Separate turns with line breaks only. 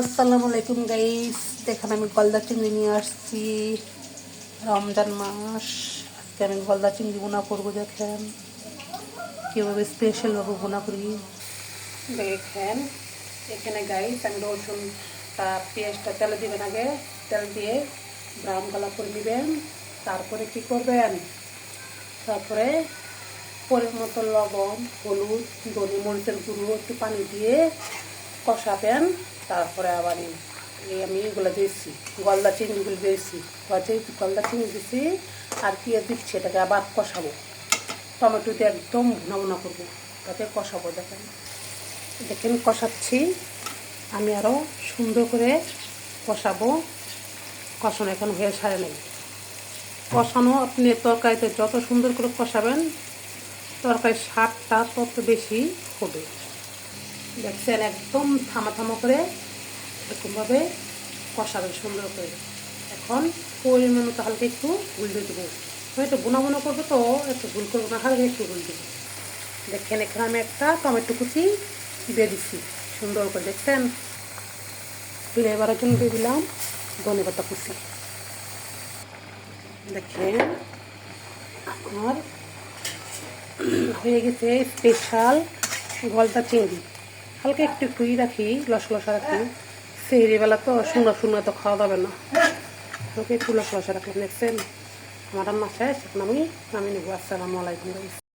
আসসালামু আলাইকুম গাইস দেখেন আমি গলদা চিংড়ি নিয়ে আসছি। রমজান মাস। আজকে আমি গলদা চিংড়ি বোনা করব, দেখেন। কীভাবে স্পেশালভাবে বোনা করি। দেখেন, এখানে গাইস আমি রসুন তার পেঁয়াজটা তেলে দিবেন আগে। তেল দিয়ে ব্রাউন কালার করে নেবেন। তারপরে কি করবেন? তারপরে পরিমাণ মতো লবণ, হলুদ, ধনে মরিচের গুঁড়ো, একটু পানি দিয়ে কষাবেন। তারপরে আবার এই- আমি এগুলো দিয়েছি, গলদা চিংড়িগুলো দিয়েছি গলদা চিংড়ি দিয়েছি আর কি দিচ্ছি, এটাকে আবার কষাবো। টমেটো দিয়ে একদম ভুনা করব, তাতে কষাবো, দেখেন। দেখেন কষাচ্ছি, আমি আরও সুন্দর করে কষাবো। কষানো এখন হয়ে সারে নেই। কষানো আপনি তরকারিতে যত সুন্দর করে কষাবেন, তরকারির স্বাদটা তত বেশি হবে। দেখছেন একদম থামা থামা করে এরকমভাবে কষাবেন সুন্দর করে। এখন পরিমাণ মতো হালকা একটু গুল দিয়ে দেবো। হয়তো বোনা বোনা করব তো, একটু ভুল করব না, হালকা একটু গুল দেবো। দেখেন, এখানে আমি একটা টমেটো কুচি দিয়ে দিচ্ছি সুন্দর করে দেখছেন? তুলে ফ্লেভারের জন্য দিয়ে দিলাম ধনে পাতা কুচি। দেখেন, আমার হয়ে গেছে স্পেশাল গলদা চিংড়ি। হালকা একটু একটুই রাখি লস লসা রাখি সেহরিবেলা তো সুন্দর সুন্দর তো খাওয়া যাবে না। হালকা একটু লস লসা রাখলাম দেখছেন আমার রান্না শেষ, এখন আমি আমি নেব। আসসালামু আলাইকুম